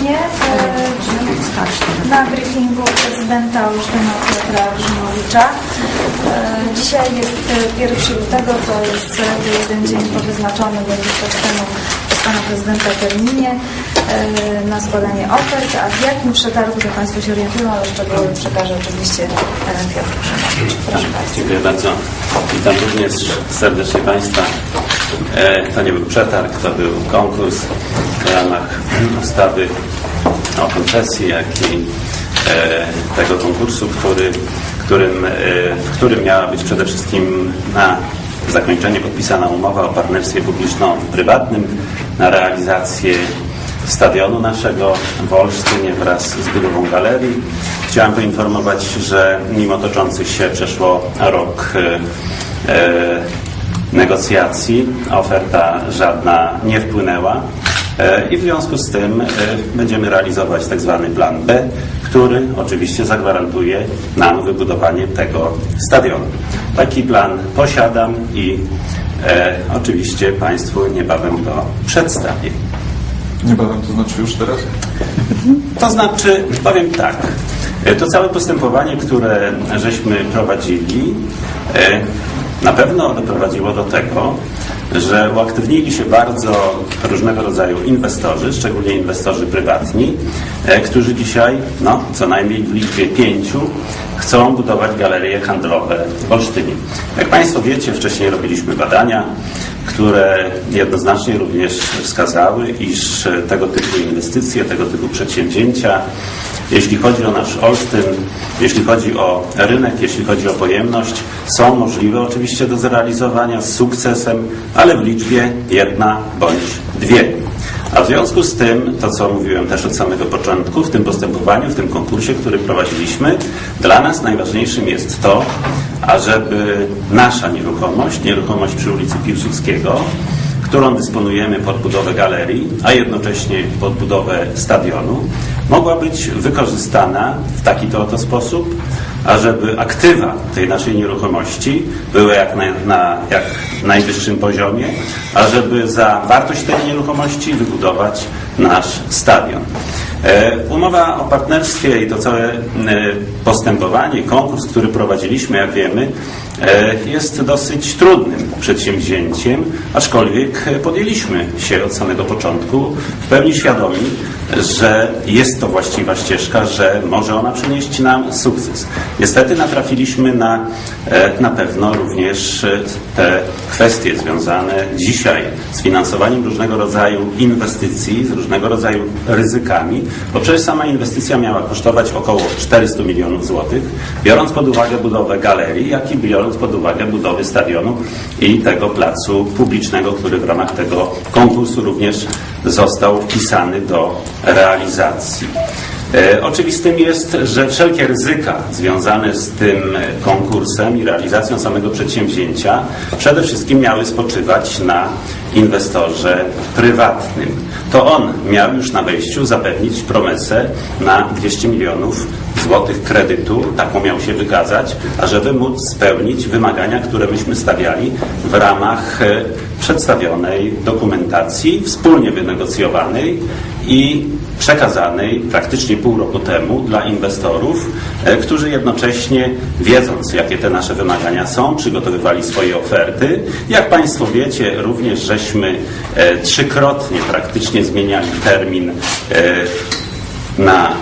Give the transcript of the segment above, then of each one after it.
serdecznie e, na briefingu prezydenta Olsztyna Piotra Grzymowicza. E, Dzisiaj jest e, 1 lutego, to jest jeden dzień po wyznaczonym przez temu przez pana prezydenta terminie e, na składanie ofert, a w jakim przetargu to Państwo się orientują, ale szczegóły przekaże oczywiście e, Piotr Grzymowicz. Proszę bardzo. Dziękuję bardzo. Witam również serdecznie Państwa. E, To nie był przetarg, to był konkurs w ramach ustawy o koncesji, jak i e, tego konkursu, który, którym, e, w którym miała być przede wszystkim na zakończenie podpisana umowa o partnerstwie publiczno-prywatnym na realizację stadionu naszego w Olsztynie wraz z budową galerii. Chciałem poinformować, że mimo toczących się przeszło rok e, e, negocjacji, oferta żadna nie wpłynęła i w związku z tym e, będziemy realizować tak zwany plan B, który oczywiście zagwarantuje nam wybudowanie tego stadionu. Taki plan posiadam i e, oczywiście Państwu niebawem go przedstawię. Niebawem to znaczy już teraz? To znaczy, powiem tak, e, to całe postępowanie, które żeśmy prowadzili, e, na pewno doprowadziło do tego, że uaktywnili się bardzo różnego rodzaju inwestorzy, szczególnie inwestorzy prywatni, e, którzy dzisiaj, no, co najmniej w liczbie pięciu, chcą budować galerie handlowe w Olsztynie. Jak Państwo wiecie, wcześniej robiliśmy badania, które jednoznacznie również wskazały, iż tego typu inwestycje, tego typu przedsięwzięcia, jeśli chodzi o nasz Olsztyn, jeśli chodzi o rynek, jeśli chodzi o pojemność, są możliwe oczywiście do zrealizowania z sukcesem, ale w liczbie jedna bądź dwie. A w związku z tym, to co mówiłem też od samego początku, w tym postępowaniu, w tym konkursie, który prowadziliśmy, dla nas najważniejszym jest to, ażeby nasza nieruchomość, nieruchomość przy ulicy Piłsudskiego, którą dysponujemy pod budowę galerii, a jednocześnie pod budowę stadionu, mogła być wykorzystana w taki to oto sposób, ażeby aktywa tej naszej nieruchomości były jak na, na jak najwyższym poziomie, ażeby za wartość tej nieruchomości wybudować nasz stadion. E, Umowa o partnerstwie i to całe e, postępowanie, konkurs, który prowadziliśmy, jak wiemy, jest dosyć trudnym przedsięwzięciem, aczkolwiek podjęliśmy się od samego początku w pełni świadomi, że jest to właściwa ścieżka, że może ona przynieść nam sukces. Niestety natrafiliśmy na e, na pewno również e, te kwestie związane dzisiaj z finansowaniem różnego rodzaju inwestycji, z różnego rodzaju ryzykami, bo przecież sama inwestycja miała kosztować około 400 milionów złotych, biorąc pod uwagę budowę galerii, jak i biorąc pod uwagę budowy stadionu i tego placu publicznego, który w ramach tego konkursu również został wpisany do realizacji. E, Oczywistym jest, że wszelkie ryzyka związane z tym e, konkursem i realizacją samego przedsięwzięcia przede wszystkim miały spoczywać na inwestorze prywatnym. To on miał już na wejściu zapewnić promesę na 200 milionów złotych kredytu, taką miał się wykazać, ażeby móc spełnić wymagania, które myśmy stawiali w ramach e, przedstawionej dokumentacji, wspólnie wynegocjowanej i przekazanej praktycznie pół roku temu dla inwestorów, e, którzy jednocześnie, wiedząc jakie te nasze wymagania są, przygotowywali swoje oferty. Jak Państwo wiecie, również żeśmy e, trzykrotnie praktycznie zmieniali termin e, na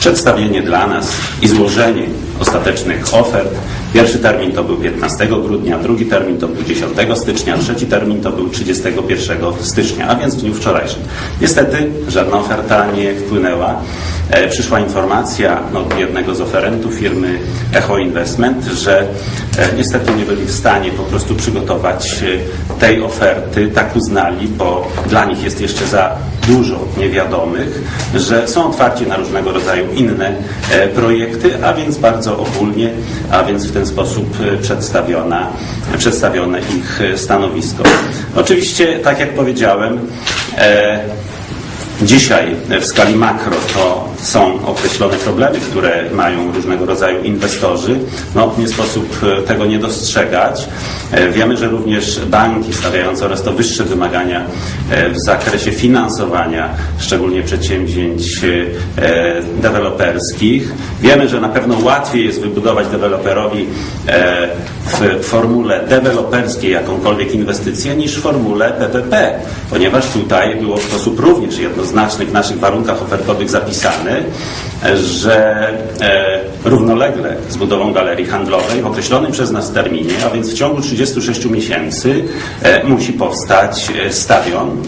przedstawienie dla nas i złożenie ostatecznych ofert. Pierwszy termin to był 15 grudnia, drugi termin to był 10 stycznia, trzeci termin to był 31 stycznia, a więc w dniu wczorajszym. Niestety żadna oferta nie wpłynęła. E, przyszła informacja od jednego z oferentów firmy Echo Investment, że e, niestety nie byli w stanie po prostu przygotować e, tej oferty, tak uznali, bo dla nich jest jeszcze za dużo niewiadomych, że są otwarci na różnego rodzaju inne projekty, a więc bardzo ogólnie, a więc w ten sposób e, przedstawiona, przedstawione ich e, stanowisko. Oczywiście, tak jak powiedziałem, e, Dzisiaj w skali makro to są określone problemy, które mają różnego rodzaju inwestorzy. No, nie sposób e, tego nie dostrzegać. E, Wiemy, że również banki stawiają coraz to wyższe wymagania e, w zakresie finansowania, szczególnie przedsięwzięć deweloperskich. Wiemy, że na pewno łatwiej jest wybudować deweloperowi w formule deweloperskiej jakąkolwiek inwestycję niż w formule PPP, ponieważ tutaj było w sposób również jednoznaczny w naszych warunkach ofertowych że e, równolegle z budową galerii handlowej w określonym przez nas terminie, a więc w ciągu 36 miesięcy e, musi powstać e, stadion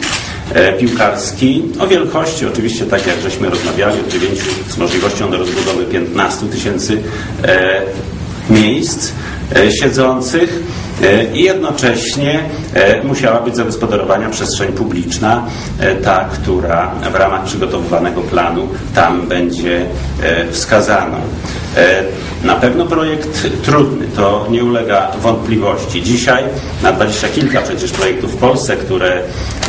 piłkarski. O wielkości, oczywiście tak jak żeśmy rozmawiali, od 9 z możliwością do rozbudowy 15 tysięcy miejsc siedzących e, i jednocześnie e, musiała być zagospodarowana przestrzeń publiczna, e, ta, która w ramach przygotowywanego planu tam będzie e, wskazana. E, Na pewno projekt trudny, to nie ulega wątpliwości. Dzisiaj na dwadzieścia kilka przecież projektów w Polsce, które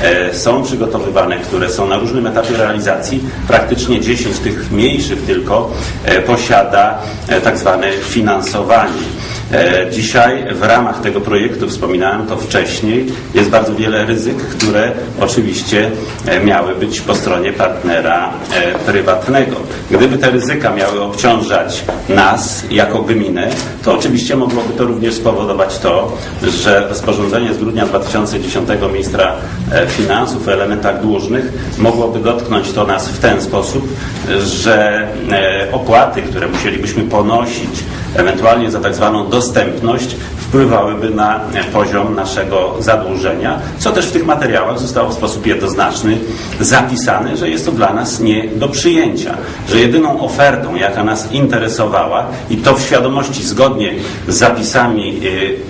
e, są przygotowywane, które są na różnym etapie realizacji, praktycznie 10 tych mniejszych tylko e, posiada e, tak zwane finansowanie. E, Dzisiaj w ramach tego projektu, wspominałem to wcześniej, jest bardzo wiele ryzyk, które oczywiście e, miały być po stronie partnera e, prywatnego. Gdyby te ryzyka miały obciążać nas jako gminę, to oczywiście mogłoby to również spowodować to, że rozporządzenie z grudnia 2010 ministra finansów o elementach dłużnych mogłoby dotknąć to nas w ten sposób, że opłaty, które musielibyśmy ponosić ewentualnie za tak zwaną dostępność wpływałyby na poziom naszego zadłużenia, co też w tych materiałach zostało w sposób jednoznaczny zapisane, że jest to dla nas nie do przyjęcia, że jedyną ofertą, jaka nas interesowała i to w świadomości zgodnie z zapisami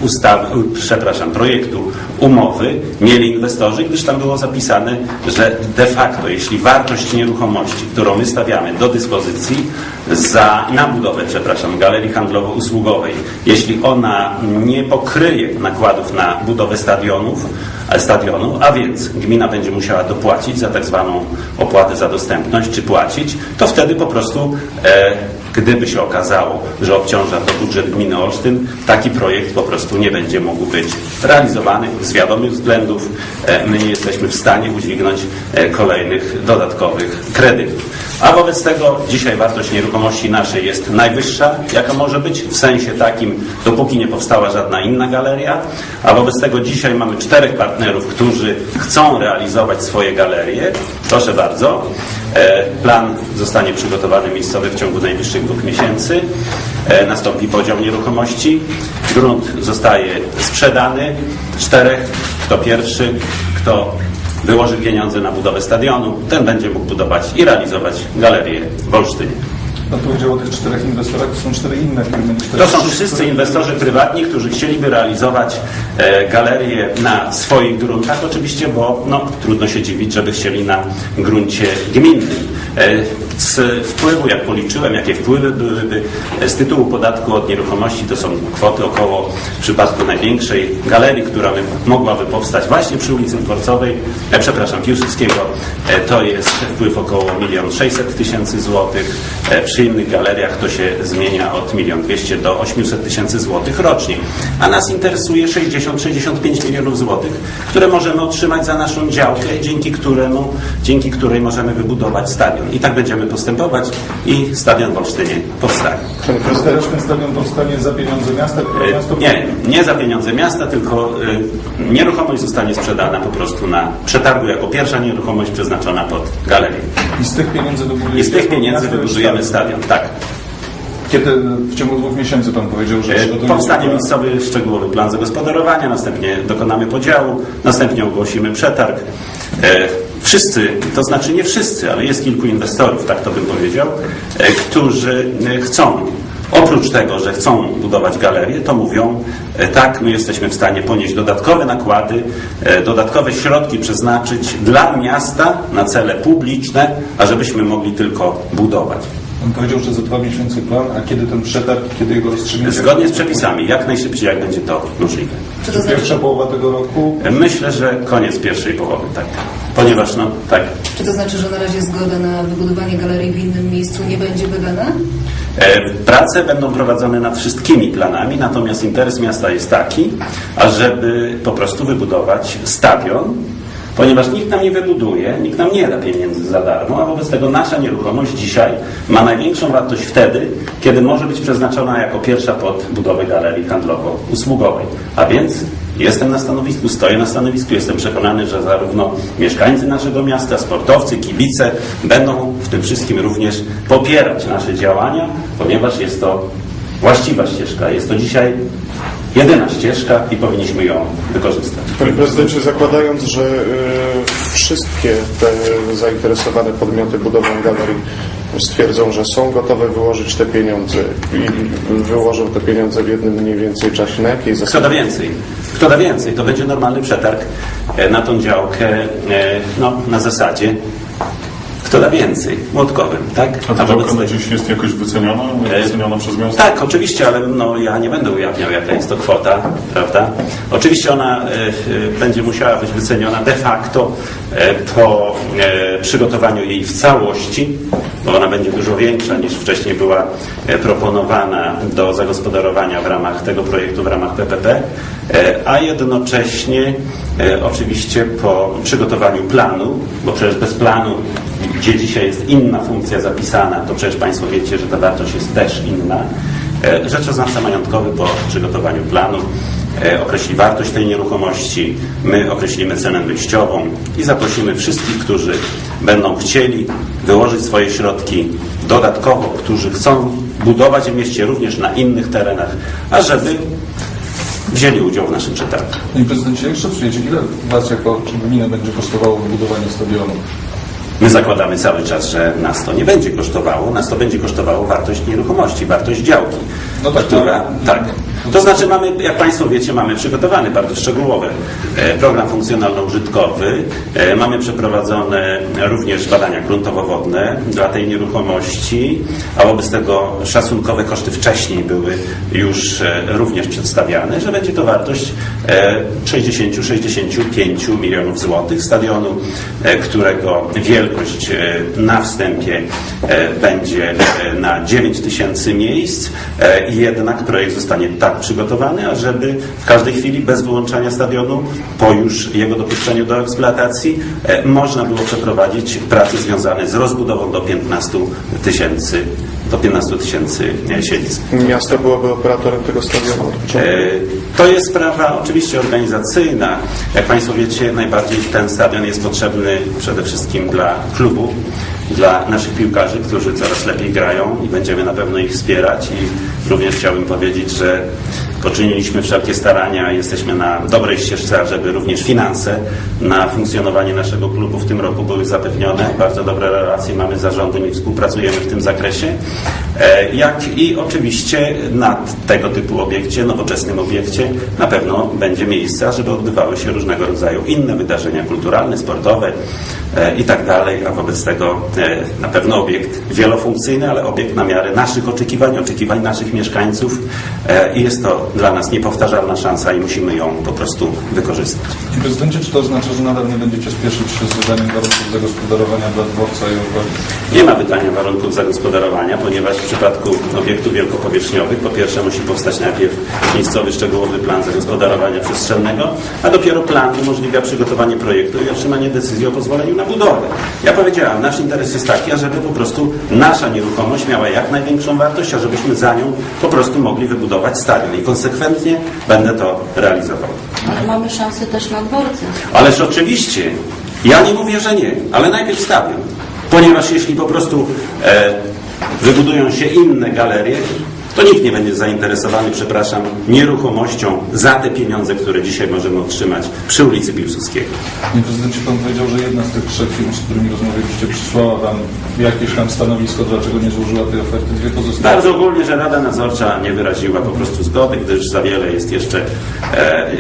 e, ustawy, przepraszam, projektu umowy mieli inwestorzy, gdyż tam było zapisane, że de facto, jeśli wartość nieruchomości, którą my stawiamy do dyspozycji za, na budowę, przepraszam, galerii handlowo-usługowej, jeśli ona nie pokryje nakładów na budowę stadionów, e, stadionu, a więc gmina będzie musiała dopłacić za tak zwaną opłatę za dostępność, czy płacić, to wtedy po prostu e, gdyby się okazało, że obciąża to budżet gminy Olsztyn, taki projekt po prostu nie będzie mógł być realizowany z wiadomych względów. E, My nie jesteśmy w stanie udźwignąć e, kolejnych dodatkowych kredytów. A wobec tego dzisiaj wartość nieruchomości naszej jest najwyższa, jaka może być, w sensie takim, dopóki nie powstała żadna inna galeria, a wobec tego dzisiaj mamy czterech partnerów, którzy chcą realizować swoje galerie. Proszę bardzo. E, Plan zostanie przygotowany miejscowy w ciągu najbliższych dwóch miesięcy. E, Nastąpi podział nieruchomości. Grunt zostaje sprzedany. Czterech. Kto pierwszy, kto wyłoży pieniądze na budowę stadionu, ten będzie mógł budować i realizować galerię w Olsztynie. Pan powiedział o tych czterech inwestorach, to są cztery inne firmy. niż To są wszyscy inwestorzy prywatni, którzy chcieliby realizować e, galerię na swoich gruntach, oczywiście, bo no, trudno się dziwić, żeby chcieli na gruncie gminnym. E, z wpływu, jak policzyłem, jakie wpływy byłyby z tytułu podatku od nieruchomości, to są kwoty około, w przypadku największej galerii, która by, mogłaby powstać właśnie przy ulicy Dworcowej, e, przepraszam, Piłsudskiego, e, to jest wpływ około 1 600 tysięcy złotych. E, Przy innych galeriach to się zmienia od 1 200 do 800 tysięcy złotych rocznie. A nas interesuje 60-65 milionów złotych, które możemy otrzymać za naszą działkę, dzięki, któremu, dzięki której możemy wybudować stadion. I tak będziemy postępować i stadion w Olsztynie powstanie. Czy teraz ten stadion powstanie za pieniądze miasta, miasto... E, Nie, nie za pieniądze miasta, tylko y, nieruchomość zostanie sprzedana po prostu na przetargu jako pierwsza nieruchomość przeznaczona pod galerię. I z tych pieniędzy wybudujecie... I z tych pieniędzy wybudujemy stadion. stadion, tak. Kiedy w ciągu dwóch miesięcy Pan powiedział, że... E, Powstanie plan? miejscowy szczegółowy plan zagospodarowania, następnie dokonamy podziału, następnie ogłosimy przetarg. E, Wszyscy, to znaczy nie wszyscy, ale jest kilku inwestorów, tak to bym powiedział, e, którzy e, chcą, oprócz tego, że chcą budować galerię, to mówią, tak, my jesteśmy w stanie ponieść dodatkowe nakłady, dodatkowe środki przeznaczyć dla miasta na cele publiczne, ażebyśmy mogli tylko budować. On powiedział, że za dwa miesiące plan, a kiedy ten przetarg, kiedy jego rozstrzygnięcie? Zgodnie z przepisami, jak najszybciej, jak będzie to możliwe. Czy to znaczy, Pierwsza połowa tego roku, Myślę, że koniec pierwszej połowy, tak. Ponieważ, no, tak. czy to znaczy, że na razie zgoda na wybudowanie galerii w innym miejscu nie będzie wydana? E, Prace będą prowadzone nad wszystkimi planami, natomiast interes miasta jest taki, ażeby po prostu wybudować stadion, ponieważ nikt nam nie wybuduje, nikt nam nie da pieniędzy za darmo, a wobec tego nasza nieruchomość dzisiaj ma największą wartość wtedy, kiedy może być przeznaczona jako pierwsza pod budowę galerii handlowo-usługowej. A więc Jestem na stanowisku, stoję na stanowisku, jestem przekonany, że zarówno mieszkańcy naszego miasta, sportowcy, kibice będą w tym wszystkim również popierać nasze działania, ponieważ jest to właściwa ścieżka. Jest to dzisiaj jedyna ścieżka i powinniśmy ją wykorzystać. Panie prezydencie, zakładając, że y, wszystkie te zainteresowane podmioty budową galerii stwierdzą, że są gotowe wyłożyć te pieniądze i wyłożą te pieniądze w jednym mniej więcej czasie, na jakiej Kto zasadzie? da więcej? Kto da więcej? To będzie normalny przetarg e, na tą działkę e, no, na zasadzie kto da więcej? Młotkowym, tak? A ta działka na dziś jest jakoś wyceniona? E, Wyceniona przez miasto? Tak, oczywiście, ale no, ja nie będę ujawniał, jaka jest to kwota, prawda? Oczywiście ona e, e, będzie musiała być wyceniona de facto po przygotowaniu jej w całości, bo ona będzie dużo większa niż wcześniej była proponowana do zagospodarowania w ramach tego projektu, w ramach PPP, a jednocześnie oczywiście po przygotowaniu planu, bo przecież bez planu gdzie dzisiaj jest inna funkcja zapisana, to przecież Państwo wiecie, że ta wartość jest też inna. E, Rzeczoznawca majątkowy po przygotowaniu planu e, określi wartość tej nieruchomości, my określimy cenę wyjściową i zaprosimy wszystkich, którzy będą chcieli wyłożyć swoje środki dodatkowo, którzy chcą budować w mieście również na innych terenach, ażeby wzięli udział w naszym przetargu. Panie prezydencie, jak szacujecie, ile Was jako gminę będzie kosztowało wybudowanie stadionu? My zakładamy cały czas, że nas to nie będzie kosztowało, nas to będzie kosztowało wartość nieruchomości, wartość działki. No tak, która, no. tak. To znaczy mamy, jak Państwo wiecie, mamy przygotowany bardzo szczegółowy e, program funkcjonalno-użytkowy. E, Mamy przeprowadzone również badania gruntowo-wodne dla tej nieruchomości, a wobec tego szacunkowe koszty wcześniej były już e, również przedstawiane, że będzie to wartość e, 60-65 milionów złotych stadionu, którego wielkość na wstępie będzie na 9 tysięcy miejsc jednak projekt zostanie tak przygotowany, ażeby w każdej chwili bez wyłączania stadionu, po już jego dopuszczeniu do eksploatacji, e, można było przeprowadzić prace związane z rozbudową do 15 tysięcy do 15 tysięcy e, siedzisk. Miasto byłoby operatorem tego stadionu? E, To jest sprawa oczywiście organizacyjna. Jak Państwo wiecie, najbardziej ten stadion jest potrzebny przede wszystkim dla klubu, dla naszych piłkarzy, którzy coraz lepiej grają i będziemy na pewno ich wspierać. I również chciałbym powiedzieć, że poczyniliśmy wszelkie starania, jesteśmy na dobrej ścieżce, żeby również finanse na funkcjonowanie naszego klubu w tym roku były zapewnione. Bardzo dobre relacje mamy z zarządem i współpracujemy w tym zakresie. E, Jak i oczywiście na tego typu obiekcie, nowoczesnym obiekcie, na pewno będzie miejsce, żeby odbywały się różnego rodzaju inne wydarzenia kulturalne, sportowe e, i tak dalej, a wobec tego na pewno obiekt wielofunkcyjny, ale obiekt na miarę naszych oczekiwań, oczekiwań naszych mieszkańców e, i jest to dla nas niepowtarzalna szansa i musimy ją po prostu wykorzystać. Panie prezydencie, czy to oznacza, że nadal nie będziecie spieszyć się z wydaniem warunków zagospodarowania dla dworca i okolic? Nie ma wydania warunków zagospodarowania, ponieważ w przypadku obiektów wielkopowierzchniowych po pierwsze musi powstać najpierw miejscowy szczegółowy plan zagospodarowania przestrzennego, a dopiero plan umożliwia przygotowanie projektu i otrzymanie decyzji o pozwoleniu na budowę. Ja powiedziałam, nasz interes jest taki, ażeby po prostu nasza nieruchomość miała jak największą wartość, a żebyśmy za nią po prostu mogli wybudować stadion i konsekwentnie będę to realizował. Ale mamy szansę też na dworce. Ależ oczywiście, ja nie mówię, że nie, ale najpierw stadion. Ponieważ jeśli po prostu e, wybudują się inne galerie, to nikt nie będzie zainteresowany, przepraszam, nieruchomością za te pieniądze, które dzisiaj możemy otrzymać przy ulicy Piłsudskiego. Panie prezydencie, pan powiedział, że jedna z tych trzech firm, z którymi rozmawialiście, przysłała wam jakieś tam stanowisko, dlaczego nie złożyła tej oferty. Dwie pozostałe. Bardzo ogólnie, że Rada Nadzorcza nie wyraziła po prostu zgody, gdyż za wiele jest jeszcze e, e,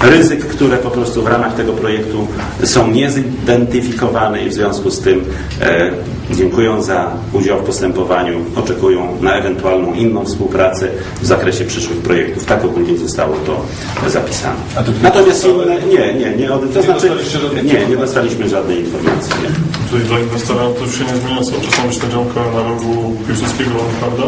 ryzyk, które po prostu w ramach tego projektu są niezidentyfikowane i w związku z tym e, dziękują za udział w postępowaniu, oczekują na ewentualną inną współpracę w zakresie przyszłych projektów. Tak ogólnie zostało to zapisane. Natomiast inne, nie, nie, nie, od- to Nie znaczy, nie, nie dostaliśmy żadnej informacji. Nie. Czyli dla inwestora to już się nie zmienia, cały czas ma być ta działka na rogu Piłsudskiego, prawda?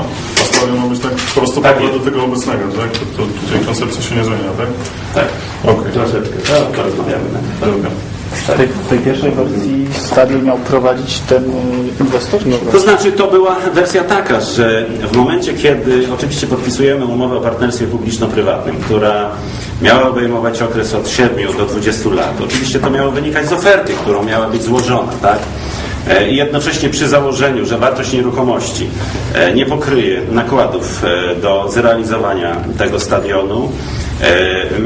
A stadion ma być tak prosto Tak tak do tego obecnego, tak? To, to tutaj koncepcja się nie zmienia, tak? Tak, Okej. troszeczkę. To porozmawiamy na Dobra. W tej, w tej pierwszej wersji stadion miał prowadzić ten y, inwestor? To znaczy, to była wersja taka, że w momencie, kiedy oczywiście podpisujemy umowę o partnerstwie publiczno-prywatnym, która miała obejmować okres od 7 do 20 lat, oczywiście to miało wynikać z oferty, którą miała być złożona, tak? E, I jednocześnie przy założeniu, że wartość nieruchomości e, nie pokryje nakładów e, do zrealizowania tego stadionu,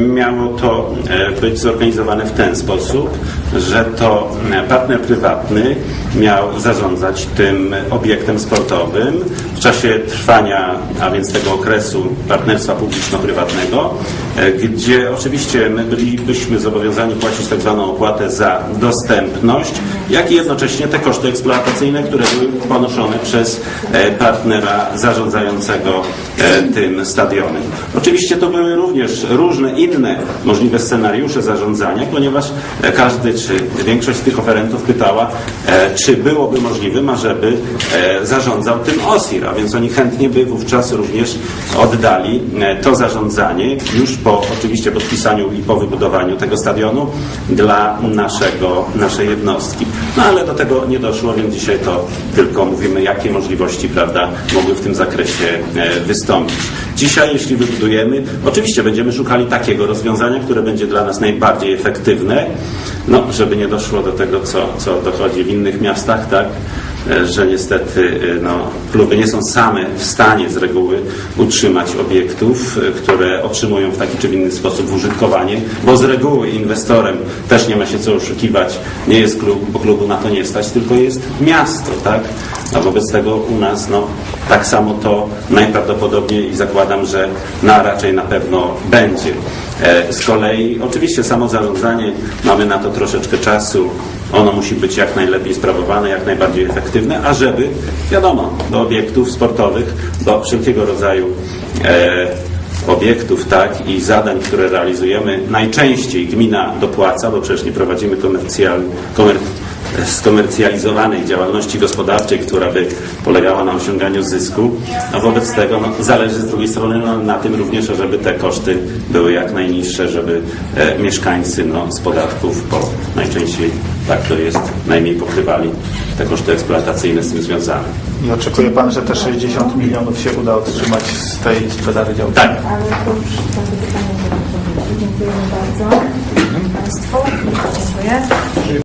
Miało to być zorganizowane w ten sposób, że to partner prywatny miał zarządzać tym obiektem sportowym czasie trwania, a więc tego okresu partnerstwa publiczno-prywatnego, e, gdzie oczywiście my bylibyśmy zobowiązani płacić tak zwaną opłatę za dostępność, jak i jednocześnie te koszty eksploatacyjne, które były ponoszone przez e, partnera zarządzającego e, tym stadionem. Oczywiście to były również różne inne możliwe scenariusze zarządzania, ponieważ każdy czy większość z tych oferentów pytała, czy byłoby możliwym, ażeby zarządzał tym OSIR, więc oni chętnie by wówczas również oddali e, to zarządzanie już po oczywiście podpisaniu i po wybudowaniu tego stadionu dla naszego, naszej jednostki. No ale do tego nie doszło, więc dzisiaj to tylko mówimy, jakie możliwości prawda, mogły w tym zakresie e, wystąpić. Dzisiaj, jeśli wybudujemy, oczywiście będziemy szukali takiego rozwiązania, które będzie dla nas najbardziej efektywne, no, żeby nie doszło do tego, co, co dochodzi w innych miastach, tak? E, że niestety e, no, kluby nie są same w stanie z reguły utrzymać obiektów, e, które otrzymują w taki czy inny sposób w użytkowanie, bo z reguły inwestorem też nie ma się co oszukiwać, nie jest klub, bo klubu na to nie stać, tylko jest miasto, tak? A wobec tego u nas no, tak samo to najprawdopodobniej i zakładam, że na raczej na pewno będzie. Z kolei oczywiście samo zarządzanie, mamy na to troszeczkę czasu, ono musi być jak najlepiej sprawowane, jak najbardziej efektywne, a żeby, wiadomo, do obiektów sportowych, do wszelkiego rodzaju e, obiektów tak, i zadań, które realizujemy, najczęściej gmina dopłaca, bo przecież nie prowadzimy komercjal, komer, skomercjalizowanej działalności gospodarczej, która by polegała na osiąganiu zysku, a wobec tego no, zależy z drugiej strony no, na tym również, żeby te koszty były jak najniższe, żeby e, mieszkańcy no, z podatków, bo najczęściej tak to jest, najmniej pokrywali te koszty eksploatacyjne z tym związane. I oczekuje Pan, że te 60 milionów się uda otrzymać z tej sprzedaży działki? Tak. Ale to już takie pytanie do odpowiedzi. Dziękujemy bardzo Państwu. Dziękuję.